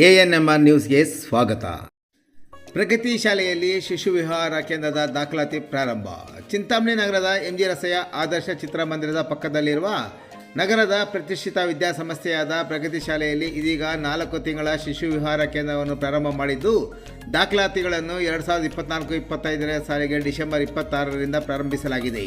A N M R ನ್ಯೂಸ್ಗೆ ಸ್ವಾಗತ. ಪ್ರಗತಿ ಶಾಲೆಯಲ್ಲಿ ಶಿಶು ವಿಹಾರ ಕೇಂದ್ರದ ದಾಖಲಾತಿ ಪ್ರಾರಂಭ. ಚಿಂತಾಮಣಿ ನಗರದ ಎಂ ಜಿ ರಸ್ತೆಯ ಆದರ್ಶ ಚಿತ್ರಮಂದಿರದ ಪಕ್ಕದಲ್ಲಿರುವ ನಗರದ ಪ್ರತಿಷ್ಠಿತ ವಿದ್ಯಾಸಂಸ್ಥೆಯಾದ ಪ್ರಗತಿ ಶಾಲೆಯಲ್ಲಿ ಇದೀಗ ನಾಲ್ಕು ತಿಂಗಳ ಶಿಶು ವಿಹಾರ ಕೇಂದ್ರವನ್ನು ಪ್ರಾರಂಭ ಮಾಡಿದ್ದು, ದಾಖಲಾತಿಗಳನ್ನು ಎರಡು ಸಾವಿರದ ಇಪ್ಪತ್ನಾಲ್ಕು ಇಪ್ಪತ್ತೈದರ ಸಾಲಿಗೆ ಡಿಸೆಂಬರ್ ಇಪ್ಪತ್ತಾರರಿಂದ ಪ್ರಾರಂಭಿಸಲಾಗಿದೆ.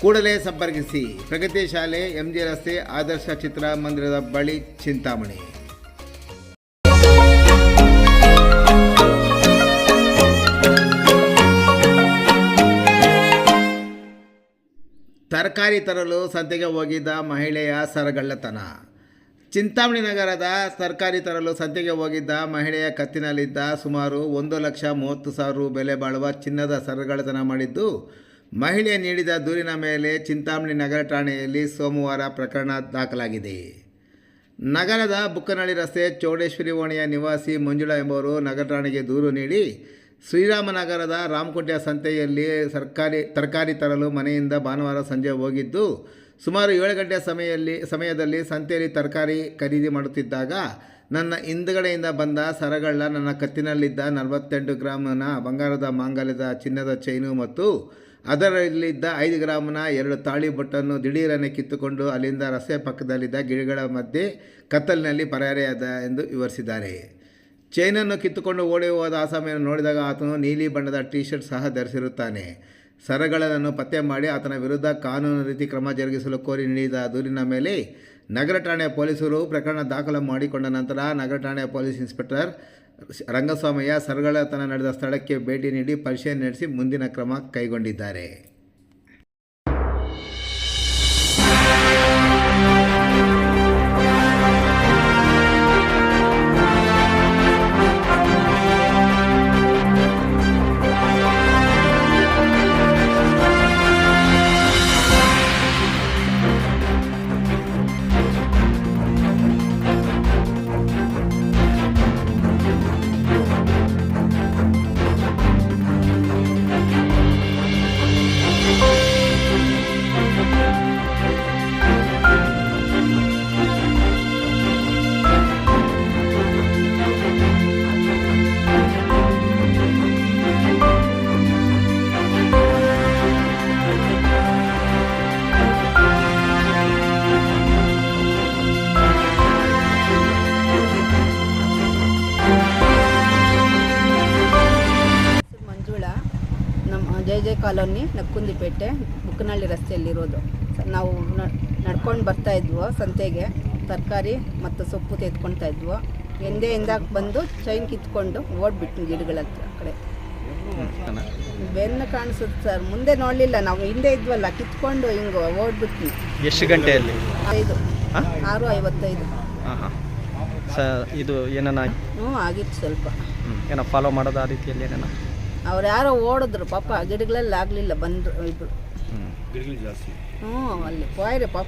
ಕೂಡಲೇ ಸಂಪರ್ಕಿಸಿ. ಪ್ರಗತಿ ಶಾಲೆ, ಎಂಜಿ ರಸ್ತೆ, ಆದರ್ಶ ಚಿತ್ರಮಂದಿರದ ಬಳಿ ಚಿಂತಾಮಣಿ. ತರಕಾರಿ ತರಲು ಸಂತೆಗೆ ಹೋಗಿದ್ದ ಮಹಿಳೆಯ ಸರಗಳ್ಳತನ. ಚಿಂತಾಮಣಿ ನಗರದ ತರಕಾರಿ ತರಲು ಸಂತೆಗೆ ಹೋಗಿದ್ದ ಮಹಿಳೆಯ ಕತ್ತಿನಲ್ಲಿದ್ದ ಸುಮಾರು ಒಂದು ಲಕ್ಷ ಮೂವತ್ತು ಸಾವಿರ ಬೆಲೆ ಬಾಳುವ ಚಿನ್ನದ ಸರಗಳ್ಳತನ ಮಾಡಿದ್ದು ಮಹಿಳೆ ನೀಡಿದ ದೂರಿನ ಮೇಲೆ ಚಿಂತಾಮಣಿ ನಗರ ಠಾಣೆಯಲ್ಲಿ ಸೋಮವಾರ ಪ್ರಕರಣ ದಾಖಲಾಗಿದೆ. ನಗರದ ಬುಕ್ಕನಹಳ್ಳಿ ರಸ್ತೆ ಚೌಡೇಶ್ವರಿ ಓಣಿಯ ನಿವಾಸಿ ಮಂಜುಳಾ ಎಂಬುವರು ನಗರ ಠಾಣೆಗೆ ದೂರು ನೀಡಿ ಶ್ರೀರಾಮನಗರದ ರಾಮಕೋಟೆಯ ಸಂತೆಯಲ್ಲಿ ಸರ್ಕಾರಿ, ತರಕಾರಿ ತರಲು ಮನೆಯಿಂದ ಭಾನುವಾರ ಸಂಜೆ ಹೋಗಿದ್ದು, ಸುಮಾರು ಏಳು ಗಂಟೆ ಸಮಯಲ್ಲಿ, ಸಮಯದಲ್ಲಿ ಸಂತೆಯಲ್ಲಿ ತರಕಾರಿ ಖರೀದಿ ಮಾಡುತ್ತಿದ್ದಾಗ ನನ್ನ ಹಿಂದುಗಡೆಯಿಂದ ಬಂದ ಸರಗಳ್ಳ ನನ್ನ ಕತ್ತಿನಲ್ಲಿದ್ದ ನಲವತ್ತೆಂಟು ಗ್ರಾಮನ ಬಂಗಾರದ ಮಾಂಗಲ್ಯದ ಚಿನ್ನದ ಚೈನು ಮತ್ತು ಅದರಲ್ಲಿದ್ದ ಐದು ಗ್ರಾಮನ ಎರಡು ತಾಳಿ ಬೊಟ್ಟನ್ನು ದಿಢೀರನೆ ಕಿತ್ತುಕೊಂಡು ಅಲ್ಲಿಂದ ರಸ್ತೆ ಪಕ್ಕದಲ್ಲಿದ್ದ ಗಿಡಗಳ ಮಧ್ಯೆ ಕತ್ತಲಿನಲ್ಲಿ ಪರಾರಿಯಾದ ಎಂದು ವಿವರಿಸಿದ್ದಾರೆ. ಚೈನನ್ನು ಕಿತ್ತುಕೊಂಡು ಓಡಿ ಹೋದ ಆಸಾಮಿಯನ್ನು ನೋಡಿದಾಗ ಆತನು ನೀಲಿ ಬಣ್ಣದ ಟೀ ಶರ್ಟ್ ಸಹ ಧರಿಸಿರುತ್ತಾನೆ. ಸರಗಳನ್ನು ಪತ್ತೆ ಮಾಡಿ ಆತನ ವಿರುದ್ಧ ಕಾನೂನು ರೀತಿ ಕ್ರಮ ಜರುಗಿಸಲು ಕೋರಿ ನೀಡಿದ ದೂರಿನ ಮೇಲೆ ನಗರ ಠಾಣೆ ಪೊಲೀಸರು ಪ್ರಕರಣ ದಾಖಲು ಮಾಡಿಕೊಂಡ ನಂತರ ನಗರ ಠಾಣೆ ಪೊಲೀಸ್ ಇನ್ಸ್ಪೆಕ್ಟರ್ ರಂಗಸ್ವಾಮಯ್ಯ ಸರಗಳತನ ನಡೆದ ಸ್ಥಳಕ್ಕೆ ಭೇಟಿ ನೀಡಿ ಪರಿಶೀಲನೆ ನಡೆಸಿ ಮುಂದಿನ ಕ್ರಮ ಕೈಗೊಂಡಿದ್ದಾರೆ. J J colony Nakkundipete Bukkanahalli ರಸ್ತೆಯಲ್ಲಿರೋದು. ನಾವು ನಡ್ಕೊಂಡು ಬರ್ತಾ ಇದ್ವು ಸಂತೆಗೆ ತರಕಾರಿ ಮತ್ತು ಸೊಪ್ಪು ತೆಗೆದುಕೊಳ್ತಾ ಇದ್ವು. ಎಂದೆಯಿಂದ ಬಂದು ಚೈನ್ ಕಿತ್ಕೊಂಡು ಓಡ್ಬಿಟ್ಟು ಗಿಡಗಳ ಹತ್ರ ಕಡೆ. ಬೆನ್ನು ಕಾಣಿಸುತ್ತೆ ಸರ್ ಮುಂದೆ ನೋಡಲಿಲ್ಲ ನಾವು ಹಿಂದೆ ಇದ್ವಲ್ಲ ಕಿತ್ಕೊಂಡು ಹಿಂಗೆ ಓಡ್ಬಿಡ್ತೀವಿ ಎಷ್ಟು ಗಂಟೆಯಲ್ಲಿ? ಐದು. ಆರು ಐವತ್ತೈದು ಇದು ಏನನ ಹ್ಞೂ ಆಗಿತ್ತು ಸ್ವಲ್ಪ. ಏನೋ ಫಾಲೋ ಮಾಡೋದು ಆ ರೀತಿಯಲ್ಲಿ ಏನೇನ? ಅವ್ರು ಯಾರೋ ಓಡಿದ್ರು ಪಾಪ ಗಿಡಗಳಲ್ಲಿ ಆಗಲಿಲ್ಲ ಬಂದರು ಇಬ್ಬರು ಹ್ಞೂ ಹ್ಞೂ ಅಲ್ಲಿ ಪಾಯ್ರೆ ಪಾಪ